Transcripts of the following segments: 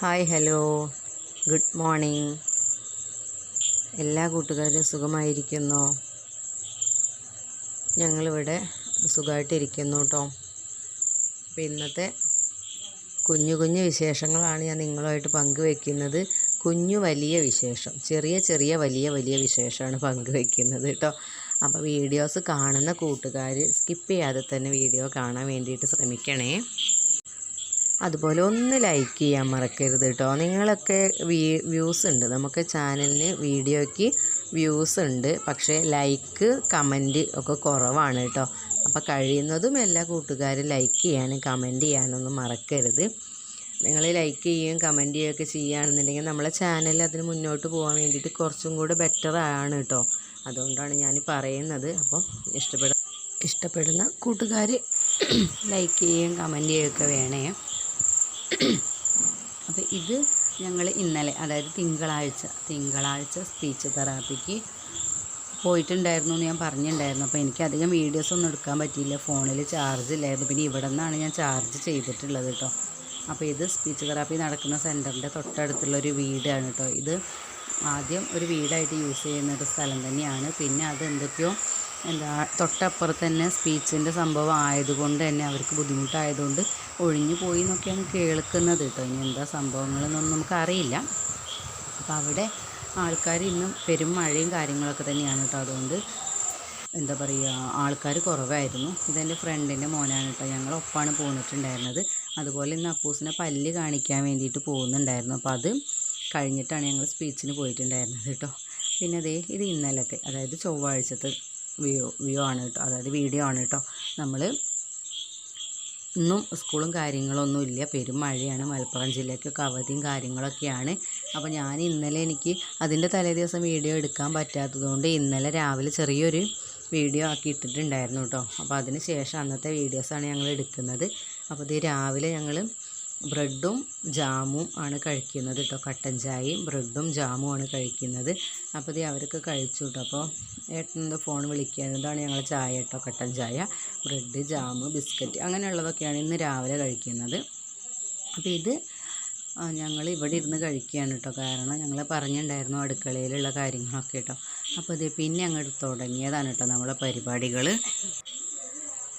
Hi hello. Good morning. എല്ലാ കൂട്ടുകാരും സുഖമായിരിക്കുന്നോ? ഞങ്ങളിവിടെ സുഖമായിട്ടിരിക്കുന്നു കേട്ടോ. അപ്പോൾ ഇന്നത്തെ കുഞ്ഞു കുഞ്ഞു വിശേഷങ്ങളാണ് ഞാൻ നിങ്ങളുമായിട്ട് പങ്കുവെക്കുന്നത്. കുഞ്ഞു വലിയ വിശേഷം. ചെറിയ ചെറിയ വലിയ വലിയ വിശേഷമാണ് പങ്കുവെക്കുന്നത് കേട്ടോ. അപ്പോൾ വീഡിയോസ് കാണുന്ന കൂട്ടുകാർ സ്കിപ്പ് ചെയ്യാതെ തന്നെ വീഡിയോ കാണാൻ വേണ്ടിയിട്ട് ശ്രമിക്കണേ. അതുപോലെ ഒന്ന് ലൈക്ക് ചെയ്യാൻ മറക്കരുത് കേട്ടോ നിങ്ങളൊക്കെ വ്യൂസ് ഉണ്ട്. നമുക്ക് ചാനലിന് വീഡിയോയ്ക്ക് വ്യൂസ് ഉണ്ട്. പക്ഷേ ലൈക്ക് കമന്റ് ഒക്കെ കുറവാണ് കേട്ടോ അപ്പോൾ കഴിയുന്നതും എല്ലാ കൂട്ടുകാരും ലൈക്ക് ചെയ്യാനും കമന്റ് ചെയ്യാനൊന്നും മറക്കരുത്. നിങ്ങൾ ലൈക്ക് ചെയ്യുകയും കമന്റ് ചെയ്യുകയൊക്കെ ചെയ്യുകയാണെന്നുണ്ടെങ്കിൽ നമ്മളെ ചാനൽ അതിന് മുന്നോട്ട് പോകാൻ വേണ്ടിയിട്ട് കുറച്ചും കൂടെ ബെറ്റർ ആണ് കേട്ടോ അതുകൊണ്ടാണ് ഞാൻ പറയുന്നത്. അപ്പോൾ ഇഷ്ടപ്പെടുന്ന ഇഷ്ടപ്പെടുന്ന കൂട്ടുകാർ ലൈക്ക് ചെയ്യുകയും കമന്റ് ചെയ്യുകയൊക്കെ വേണേ. അപ്പോൾ ഇത് ഞങ്ങൾ ഇന്നലെ അതായത് തിങ്കളാഴ്ച തിങ്കളാഴ്ച സ്പീച്ച് തെറാപ്പിക്ക് പോയിട്ടുണ്ടായിരുന്നു എന്ന് ഞാൻ പറഞ്ഞിട്ടുണ്ടായിരുന്നു. അപ്പോൾ എനിക്ക് അധികം വീഡിയോസ് ഒന്നും എടുക്കാൻ പറ്റിയില്ല. ഫോണിൽ ചാർജ് ഇല്ലായിരുന്നു. പിന്നെ ഇവിടെ നിന്നാണ് ഞാൻ ചാർജ് ചെയ്തിട്ടുള്ളത് കേട്ടോ അപ്പോൾ ഇത് സ്പീച്ച് തെറാപ്പി നടക്കുന്ന സെന്ററിന്റെ തൊട്ടടുത്തുള്ള ഒരു വീടാണ് കേട്ടോ ഇത് ആദ്യം ഒരു വീടായിട്ട് യൂസ് ചെയ്യുന്ന ഒരു സ്ഥലം തന്നെയാണ്. പിന്നെ അത് എന്തൊക്കെയോ എന്താ തൊട്ടപ്പുറത്ത് തന്നെ സ്പീച്ചിന്റെ സംഭവം ആയതുകൊണ്ട് തന്നെ അവർക്ക് ബുദ്ധിമുട്ടായതുകൊണ്ട് ഒഴിഞ്ഞു പോയി എന്നൊക്കെയാണ് കേൾക്കുന്നത് കേട്ടോ. ഇനി എന്താ സംഭവങ്ങളെന്നൊന്നും നമുക്കറിയില്ല. അപ്പോൾ അവിടെ ആൾക്കാർ ഇന്നും പെരും മഴയും കാര്യങ്ങളൊക്കെ തന്നെയാണ് കേട്ടോ. അതുകൊണ്ട് എന്താ പറയുക ആൾക്കാർ കുറവായിരുന്നു. ഇതെന്റെ ഫ്രണ്ടിന്റെ മോനാണ് കേട്ടോ. ഞങ്ങൾ ഒപ്പാണ് പോന്നിട്ടുണ്ടായിരുന്നത്. അതുപോലെ ഇന്ന് അപ്പൂസിനെ പല്ല് കാണിക്കാൻ വേണ്ടിയിട്ട് പോകുന്നുണ്ടായിരുന്നു. അപ്പോൾ അത് കഴിഞ്ഞിട്ടാണ് ഞങ്ങൾ സ്പീച്ചിന് പോയിട്ടുണ്ടായിരുന്നത് കേട്ടോ. പിന്നെ അതേ ഇത് ഇന്നലത്തെ അതായത് ചൊവ്വാഴ്ചത്തെ വ്യൂ വ്യൂ ആണ് കേട്ടോ. അതായത് വീഡിയോ ആണ് കേട്ടോ. നമ്മൾ ഇന്നും സ്കൂളും കാര്യങ്ങളൊന്നും ഇല്ല. പെരും മഴയാണ്. മലപ്പുറം ജില്ലയ്ക്കൊക്കെ അവധിയും കാര്യങ്ങളൊക്കെയാണ്. അപ്പോൾ ഞാൻ ഇന്നലെ എനിക്ക് അതിന്റെ തലേ ദിവസം വീഡിയോ എടുക്കാൻ പറ്റാത്തതുകൊണ്ട് ഇന്നലെ രാവിലെ ചെറിയൊരു വീഡിയോ ആക്കി ഇട്ടിട്ടുണ്ടായിരുന്നു കേട്ടോ. അപ്പോൾ അതിന് ശേഷം അന്നത്തെ വീഡിയോസാണ് ഞങ്ങൾ എടുക്കുന്നത്. അപ്പോൾ ഇത് രാവിലെ ഞങ്ങൾ ബ്രെഡും ജാമും ആണ് കഴിക്കുന്നത് കേട്ടോ കട്ടൻ ചായയും ബ്രെഡും ജാമും ആണ് കഴിക്കുന്നത്. അപ്പോൾ ഇത് അവർക്ക് കഴിച്ചു കേട്ടോ അപ്പോൾ ഏട്ടന്റെ ഫോൺ വിളിക്കുകയാണ്. ഇതാണ് ഞങ്ങൾ ചായ കേട്ടോ കട്ടൻ ചായ ബ്രെഡ് ജാമ് ബിസ്ക്കറ്റ് അങ്ങനെയുള്ളതൊക്കെയാണ് ഇന്ന് രാവിലെ കഴിക്കുന്നത്. അപ്പോൾ ഇത് ഞങ്ങൾ ഇവിടെ ഇരുന്ന് കഴിക്കുകയാണ് കേട്ടോ കാരണം ഞങ്ങൾ പറഞ്ഞിട്ടുണ്ടായിരുന്നു അടുക്കളയിലുള്ള കാര്യങ്ങളൊക്കെ കേട്ടോ അപ്പോൾ ഇത് പിന്നെ അങ്ങോട്ട് തുടങ്ങിയതാണ് കേട്ടോ നമ്മളെ പരിപാടികൾ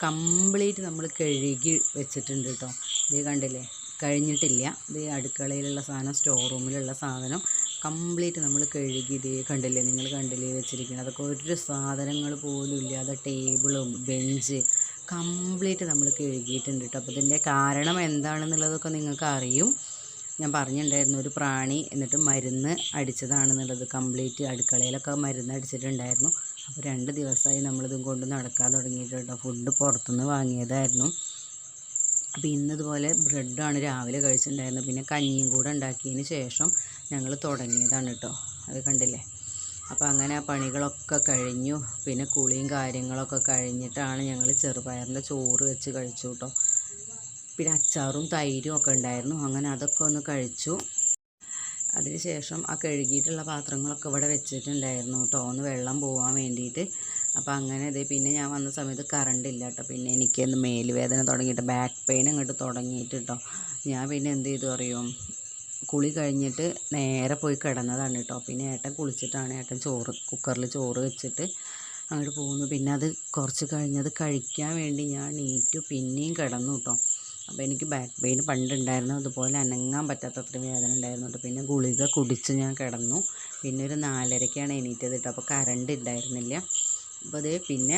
കംപ്ലീറ്റ് നമ്മൾ കഴുകി വെച്ചിട്ടുണ്ട് കേട്ടോ ഇത് കണ്ടില്ലേ? കഴിഞ്ഞിട്ടില്ല. ഇത് അടുക്കളയിലുള്ള സാധനം സ്റ്റോർ റൂമിലുള്ള സാധനം കംപ്ലീറ്റ് നമ്മൾ കഴുകി ഇത് കണ്ടില്ലേ? നിങ്ങൾ കണ്ടില്ലേ വെച്ചിരിക്കുന്നത് അതൊക്കെ ഒരു സാധനങ്ങൾ പോലും ഇല്ലാതെ ടേബിളും ബെഞ്ച് കംപ്ലീറ്റ് നമ്മൾ കഴുകിയിട്ടുണ്ട് കേട്ടോ അപ്പോൾ ഇതിന്റെ കാരണം എന്താണെന്നുള്ളതൊക്കെ നിങ്ങൾക്ക് അറിയും. ഞാൻ പറഞ്ഞിട്ടുണ്ടായിരുന്നു ഒരു പ്രാണി എന്നിട്ട് മരുന്ന് അടിച്ചതാണെന്നുള്ളത്. കംപ്ലീറ്റ് അടുക്കളയിലൊക്കെ മരുന്ന് അടിച്ചിട്ടുണ്ടായിരുന്നു. അപ്പോൾ രണ്ട് ദിവസമായി നമ്മളിതും കൊണ്ട് നടക്കാൻ തുടങ്ങിയിട്ടുണ്ട് ഫുഡ് പുറത്തുനിന്ന് വാങ്ങിയതായിരുന്നു. അപ്പോൾ ഇന്നതുപോലെ ബ്രെഡാണ് രാവിലെ കഴിച്ചിട്ടുണ്ടായിരുന്നത്. പിന്നെ കഞ്ഞിയും കൂടെ ഉണ്ടാക്കിയതിന് ശേഷം ഞങ്ങൾ തുടങ്ങിയതാണ് കേട്ടോ. അത് കണ്ടില്ലേ? അപ്പോൾ അങ്ങനെ ആ പണികളൊക്കെ കഴിഞ്ഞു. പിന്നെ കുളിയും കാര്യങ്ങളൊക്കെ കഴിഞ്ഞിട്ടാണ് ഞങ്ങൾ ചെറുപയറിന്റെ ചോറ് വെച്ച് കഴിച്ചു കേട്ടോ. പിന്നെ അച്ചാറും തൈരും ഒക്കെ ഉണ്ടായിരുന്നു. അങ്ങനെ അതൊക്കെ ഒന്ന് കഴിച്ചു. അതിനുശേഷം ആ കഴുകിയിട്ടുള്ള പാത്രങ്ങളൊക്കെ ഇവിടെ വെച്ചിട്ടുണ്ടായിരുന്നു കേട്ടോ. ഒന്ന് വെള്ളം പോകാൻ വേണ്ടിയിട്ട്. അപ്പോൾ അങ്ങനെ ഇത് പിന്നെ ഞാൻ വന്ന സമയത്ത് കറണ്ട് ഇല്ല കേട്ടോ. പിന്നെ എനിക്ക് ഒന്ന് മേലുവേദന തുടങ്ങിയിട്ട് ബാക്ക് പെയിൻ അങ്ങോട്ട് തുടങ്ങിയിട്ട് കേട്ടോ. ഞാൻ പിന്നെ എന്ത് ചെയ്തു അറിയും? കുളി കഴിഞ്ഞിട്ട് നേരെ പോയി കിടന്നതാണ് കേട്ടോ. പിന്നെ ഏട്ടൻ കുളിച്ചിട്ടാണ് ഏട്ടൻ ചോറ് കുക്കറിൽ ചോറ് വെച്ചിട്ട് അങ്ങോട്ട് പോകുന്നു. പിന്നെ അത് കുറച്ച് കഴിഞ്ഞത് കഴിക്കാൻ വേണ്ടി ഞാൻ നീറ്റു പിന്നെയും കിടന്നു കേട്ടോ. അപ്പോൾ എനിക്ക് ബാക്ക് പെയിൻ പണ്ടുണ്ടായിരുന്നു. അതുപോലെ അനങ്ങാൻ പറ്റാത്തത്ര വേദന ഉണ്ടായിരുന്നു പിന്നെ ഗുളിക കുടിച്ച് ഞാൻ കിടന്നു. പിന്നെ ഒരു നാലരയ്ക്കാണ് എണീറ്റത് കേട്ടോ. അപ്പോൾ കറണ്ട് ഉണ്ടായിരുന്നില്ല അപ്പോൾ അതേ പിന്നെ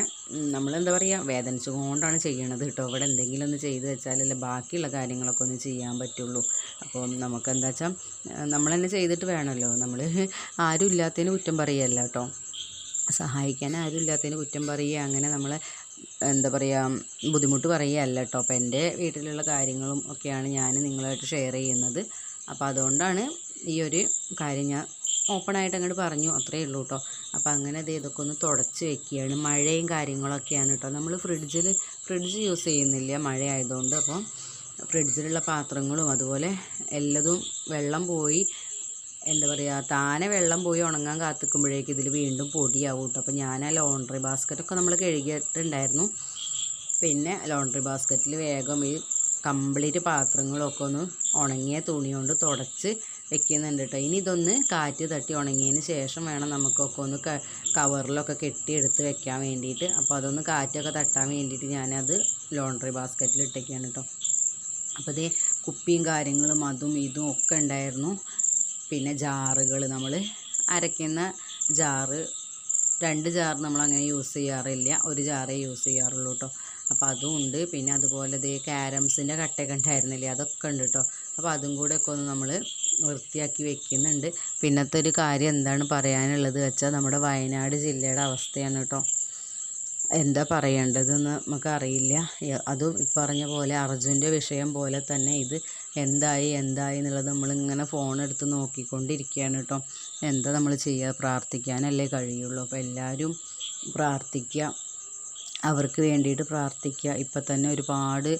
നമ്മളെന്താ പറയുക? വേദനിച്ചുകൊണ്ടാണ് ചെയ്യണത് കേട്ടോ. ഇവിടെ എന്തെങ്കിലും ഒന്ന് ചെയ്ത് വെച്ചാലല്ലേ ബാക്കിയുള്ള കാര്യങ്ങളൊക്കെ ഒന്ന് ചെയ്യാൻ പറ്റുള്ളൂ. അപ്പോൾ നമുക്കെന്താ വെച്ചാൽ നമ്മൾ തന്നെ ചെയ്തിട്ട് വേണമല്ലോ. നമ്മൾ ആരും ഇല്ലാത്തതിന് കുറ്റം പറയുകയല്ല കേട്ടോ. സഹായിക്കാൻ ആരും ഇല്ലാത്തതിന് കുറ്റം പറയുക. അങ്ങനെ നമ്മളെ എന്താ പറയുക ബുദ്ധിമുട്ട് പറയുകയല്ല കേട്ടോ. അപ്പോൾ എന്റെ വീട്ടിലുള്ള കാര്യങ്ങളും ഒക്കെയാണ് ഞാൻ നിങ്ങളായിട്ട് ഷെയർ ചെയ്യുന്നത്. അപ്പോൾ അതുകൊണ്ടാണ് ഈ ഒരു കാര്യം ഞാൻ ഓപ്പണായിട്ട് അങ്ങോട്ട് പറഞ്ഞു. അത്രയേ ഉള്ളൂ കേട്ടോ. അപ്പോൾ അങ്ങനെ അത് ഇതൊക്കെ ഒന്ന് തുടച്ച് വെക്കുകയാണ്. മഴയും കാര്യങ്ങളൊക്കെയാണ് കേട്ടോ. നമ്മൾ ഫ്രിഡ്ജിൽ ഫ്രിഡ്ജ് യൂസ് ചെയ്യുന്നില്ല മഴയായതുകൊണ്ട് അപ്പോൾ ഫ്രിഡ്ജിലുള്ള പാത്രങ്ങളും അതുപോലെ എല്ലതും വെള്ളം പോയി. എന്താ പറയുക താനെ വെള്ളം പോയി ഉണങ്ങാൻ കാത്തിക്കുമ്പോഴേക്ക് ഇതിൽ വീണ്ടും പൊടിയാവും കേട്ടോ അപ്പോൾ ഞാൻ ആ ലോണ്ടറി ബാസ്ക്കറ്റൊക്കെ നമ്മൾ കഴുകിയിട്ടുണ്ടായിരുന്നു. പിന്നെ ലോണ്ടറി ബാസ്ക്കറ്റിൽ വേഗം ഈ കംപ്ലീറ്റ് പാത്രങ്ങളൊക്കെ ഒന്ന് ഉണങ്ങിയ തുണി കൊണ്ട് തുടച്ച് വെക്കുന്നുണ്ട് കേട്ടോ ഇനി ഇതൊന്ന് കാറ്റ് തട്ടി ഉണങ്ങിയതിന് ശേഷം വേണം നമുക്കൊക്കെ ഒന്ന് കവറിലൊക്കെ കെട്ടിയെടുത്ത് വെക്കാൻ വേണ്ടിയിട്ട്. അപ്പോൾ അതൊന്ന് കാറ്റൊക്കെ തട്ടാൻ വേണ്ടിയിട്ട് ഞാനത് ലോണ്ടറി ബാസ്ക്കറ്റിൽ ഇട്ടേക്കാണ് കേട്ടോ അപ്പോൾ ഇതേ കുപ്പിയും കാര്യങ്ങളും അതും ഇതും ഒക്കെ ഉണ്ടായിരുന്നു. പിന്നെ ജാറുകൾ നമ്മൾ അരയ്ക്കുന്ന ജാറ്. രണ്ട് ജാർ നമ്മൾ അങ്ങനെ യൂസ് ചെയ്യാറില്ല. ഒരു ജാറേ യൂസ് ചെയ്യാറുള്ളൂ കേട്ടോ അപ്പോൾ അതും ഉണ്ട്. പിന്നെ അതുപോലെ ദേ ക്യാരംസിന്റെ കട്ടയൊക്കെ ഉണ്ടായിരുന്നില്ലേ അതൊക്കെ ഉണ്ട് കേട്ടോ അപ്പോൾ അതും കൂടെ ഒക്കെ ഒന്ന് നമ്മൾ വൃത്തിയാക്കി വെക്കുന്നുണ്ട്. പിന്നത്തെ ഒരു കാര്യം എന്താണ് പറയാനുള്ളത് വെച്ചാൽ നമ്മുടെ വയനാട് ജില്ലയുടെ അവസ്ഥയാണ് കേട്ടോ എന്താ പറയേണ്ടതെന്ന് നമുക്കറിയില്ല അതും പറഞ്ഞ പോലെ അർജുന്റെ വിഷയം പോലെ തന്നെ ഇത് എന്തായി എന്തായി എന്നുള്ളത് നമ്മളിങ്ങനെ ഫോൺ എടുത്ത് നോക്കിക്കൊണ്ടിരിക്കുകയാണ് കേട്ടോ. എന്താ നമ്മൾ ചെയ്യുക? പ്രാർത്ഥിക്കാനല്ലേ കഴിയുള്ളൂ. അപ്പോൾ എല്ലാവരും പ്രാർത്ഥിക്കുക. അവർക്ക് വേണ്ടിയിട്ട് പ്രാർത്ഥിക്കുക. ഇപ്പം തന്നെ ഒരുപാട്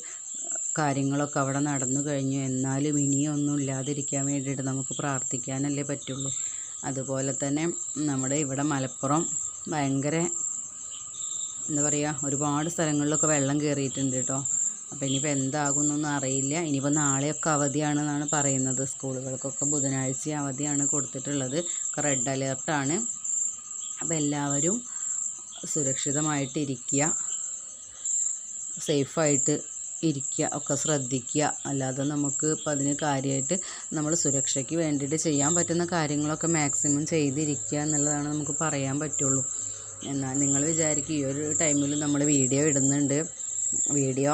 കാര്യങ്ങളൊക്കെ അവിടെ നടന്നു കഴിഞ്ഞു. എന്നാലും ഇനിയൊന്നും ഇല്ലാതിരിക്കാൻ വേണ്ടിയിട്ട് നമുക്ക് പ്രാർത്ഥിക്കാനല്ലേ പറ്റുള്ളൂ. അതുപോലെ തന്നെ നമ്മുടെ ഇവിടെ മലപ്പുറം ഭയങ്കര എന്താ പറയുക ഒരുപാട് സ്ഥലങ്ങളിലൊക്കെ വെള്ളം കയറിയിട്ടുണ്ട് കേട്ടോ. അപ്പോൾ ഇനിയിപ്പോൾ എന്താകും എന്നൊന്നും അറിയില്ല. ഇനിയിപ്പോൾ നാളെയൊക്കെ അവധിയാണെന്നാണ് പറയുന്നത്. സ്കൂളുകൾക്കൊക്കെ ബുധനാഴ്ച അവധിയാണ് കൊടുത്തിട്ടുള്ളത്. ഒക്കെ റെഡ് അലേർട്ടാണ് അപ്പോൾ എല്ലാവരും സുരക്ഷിതമായിട്ടിരിക്കുക. സേഫായിട്ട് ഇരിക്കുക. ഒക്കെ ശ്രദ്ധിക്കുക. അല്ലാതെ നമുക്ക് ഇപ്പം അതിന് കാര്യമായിട്ട് നമ്മൾ സുരക്ഷയ്ക്ക് വേണ്ടിയിട്ട് ചെയ്യാൻ പറ്റുന്ന കാര്യങ്ങളൊക്കെ മാക്സിമം ചെയ്തിരിക്കുക എന്നുള്ളതാണ് നമുക്ക് പറയാൻ പറ്റുള്ളൂ. എന്നാൽ നിങ്ങൾ വിചാരിക്കും ഈ ഒരു ടൈമിൽ നമ്മൾ വീഡിയോ ഇടുന്നുണ്ട്. വീഡിയോ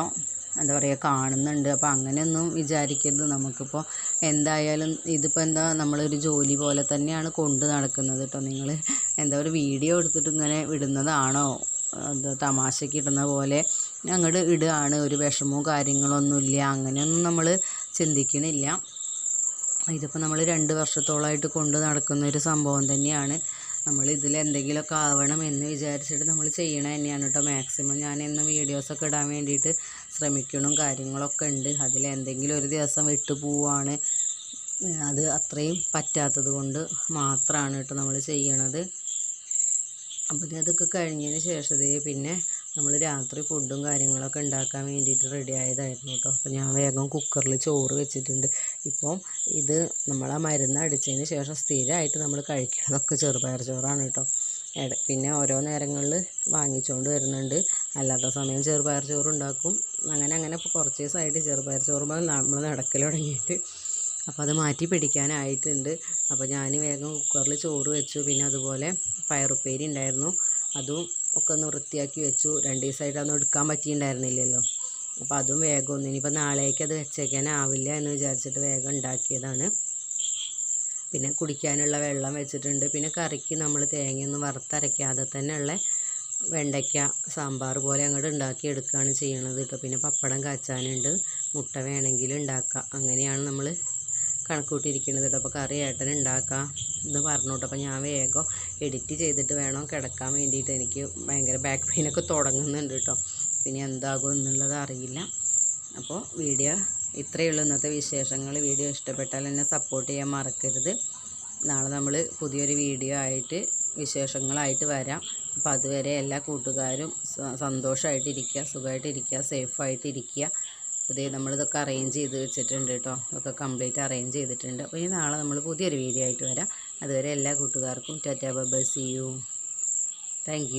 എന്താ പറയുക കാണുന്നുണ്ട്. അപ്പോൾ അങ്ങനെയൊന്നും വിചാരിക്കരുത്. നമുക്കിപ്പോൾ എന്തായാലും ഇതിപ്പോൾ എന്താ നമ്മളൊരു ജോലി പോലെ തന്നെയാണ് കൊണ്ട് നടക്കുന്നത് കേട്ടോ നിങ്ങൾ എന്താ ഒരു വീഡിയോ എടുത്തിട്ട് ഇങ്ങനെ വിടുന്നതാണോ? എന്താ തമാശയ്ക്ക് ഇടുന്ന പോലെ അങ്ങോട്ട് ഇടുകയാണ് ഒരു വിഷമവും കാര്യങ്ങളൊന്നുമില്ല അങ്ങനെയൊന്നും നമ്മൾ ചിന്തിക്കണില്ല. ഇതിപ്പോൾ നമ്മൾ രണ്ട് വർഷത്തോളമായിട്ട് കൊണ്ട് നടക്കുന്ന ഒരു സംഭവം തന്നെയാണ്. നമ്മൾ ഇതിൽ എന്തെങ്കിലുമൊക്കെ ആവണം എന്ന് വിചാരിച്ചിട്ട് നമ്മൾ ചെയ്യണത് തന്നെയാണ് കേട്ടോ മാക്സിമം ഞാൻ എന്നും വീഡിയോസൊക്കെ ഇടാൻ വേണ്ടിയിട്ട് ശ്രമിക്കണം കാര്യങ്ങളൊക്കെ ഉണ്ട്. അതിൽ എന്തെങ്കിലും ഒരു ദിവസം വിട്ടു പോവുകയാണ് അത് അത്രയും പറ്റാത്തത് കൊണ്ട് മാത്രമാണ് കേട്ടോ നമ്മൾ ചെയ്യണത്. അപ്പോൾ അതൊക്കെ കഴിഞ്ഞതിന് ശേഷം പിന്നെ നമ്മൾ രാത്രി ഫുഡും കാര്യങ്ങളൊക്കെ ഉണ്ടാക്കാൻ വേണ്ടിയിട്ട് റെഡി ആയതായിരുന്നു കേട്ടോ. അപ്പോൾ ഞാൻ വേഗം കുക്കറിൽ ചോറ് വെച്ചിട്ടുണ്ട്. ഇപ്പോൾ ഇത് നമ്മൾ ആ മരുന്ന് അടിച്ചതിന് ശേഷം സ്ഥിരമായിട്ട് നമ്മൾ കഴിക്കുന്നതൊക്കെ ചെറുപയർ ചോറാണ് കേട്ടോ. പിന്നെ ഓരോ നേരങ്ങളിൽ വാങ്ങിച്ചുകൊണ്ട് വരുന്നുണ്ട്. അല്ലാത്ത സമയം ചെറുപയർ ചോറ് ഉണ്ടാക്കും അങ്ങനെ അങ്ങനെ ഇപ്പോൾ കുറച്ച് ദിവസമായിട്ട് ചെറുപയർ ചോറുമ്പോൾ നമ്മൾ നടക്കൽ തുടങ്ങിയിട്ട്. അപ്പോൾ അത് മാറ്റി പിടിക്കാനായിട്ടുണ്ട്. അപ്പോൾ ഞാൻ വേഗം കുക്കറിൽ ചോറ് വെച്ചു. പിന്നെ അതുപോലെ പയറുപ്പേരി ഉണ്ടായിരുന്നു. അതും ഒക്കെ ഒന്ന് വൃത്തിയാക്കി വെച്ചു. രണ്ട് ദിവസമായിട്ട് അതൊന്നും എടുക്കാൻ പറ്റിയിട്ടുണ്ടായിരുന്നില്ലല്ലോ. അപ്പോൾ അതും വേഗം ഒന്ന് ഇനിയിപ്പോൾ നാളേക്ക് അത് വെച്ചേക്കാനാവില്ല എന്ന് വിചാരിച്ചിട്ട് വേഗം ഉണ്ടാക്കിയതാണ്. പിന്നെ കുടിക്കാനുള്ള വെള്ളം വെച്ചിട്ടുണ്ട്. പിന്നെ കറിക്ക് നമ്മൾ തേങ്ങയൊന്നും വറുത്തരയ്ക്കാതെ തന്നെ ഉള്ള വെണ്ടയ്ക്ക സാമ്പാർ പോലെ അങ്ങോട്ട് ഉണ്ടാക്കി എടുക്കുകയാണ് ചെയ്യണത് കേട്ടോ. പിന്നെ പപ്പടം കാച്ചാനുണ്ട്. മുട്ട വേണമെങ്കിൽ ഉണ്ടാക്കാം. അങ്ങനെയാണ് നമ്മൾ കണക്കൂട്ടിയിരിക്കുന്നത് കേട്ടോ. അപ്പോൾ കറി ഏട്ടൻ ഉണ്ടാക്കാം എന്ന് പറഞ്ഞു അപ്പോൾ ഞാൻ വേഗം എഡിറ്റ് ചെയ്തിട്ട് വേണം കിടക്കാൻ വേണ്ടിയിട്ട്. എനിക്ക് ഭയങ്കര ബാക്ക് പെയിനൊക്കെ തുടങ്ങുന്നുണ്ട് കേട്ടോ. പിന്നെ എന്താകും എന്നുള്ളത് അറിയില്ല. അപ്പോൾ വീഡിയോ ഇത്രയേ ഉള്ളൂ ഇന്നത്തെ വിശേഷങ്ങൾ. വീഡിയോ ഇഷ്ടപ്പെട്ടാൽ എന്നെ സപ്പോർട്ട് ചെയ്യാൻ മറക്കരുത്. നാളെ നമ്മൾ പുതിയൊരു വീഡിയോ ആയിട്ട് വിശേഷങ്ങളായിട്ട് വരാം. അപ്പോൾ അതുവരെ എല്ലാ കൂട്ടുകാരും സന്തോഷമായിട്ടിരിക്കുക സുഖമായിട്ടിരിക്കുക സേഫായിട്ടിരിക്കുക. അതേ നമ്മളിതൊക്കെ അറേഞ്ച് ചെയ്ത് വെച്ചിട്ടുണ്ട് കേട്ടോ. ഇതൊക്കെ കംപ്ലീറ്റ് അറേഞ്ച് ചെയ്തിട്ടുണ്ട്. അപ്പോൾ ഇനി നാളെ നമ്മൾ പുതിയൊരു വീഡിയോ ആയിട്ട് വരാം. അതുവരെ എല്ലാ കൂട്ടുകാർക്കും tata bye see you. Thank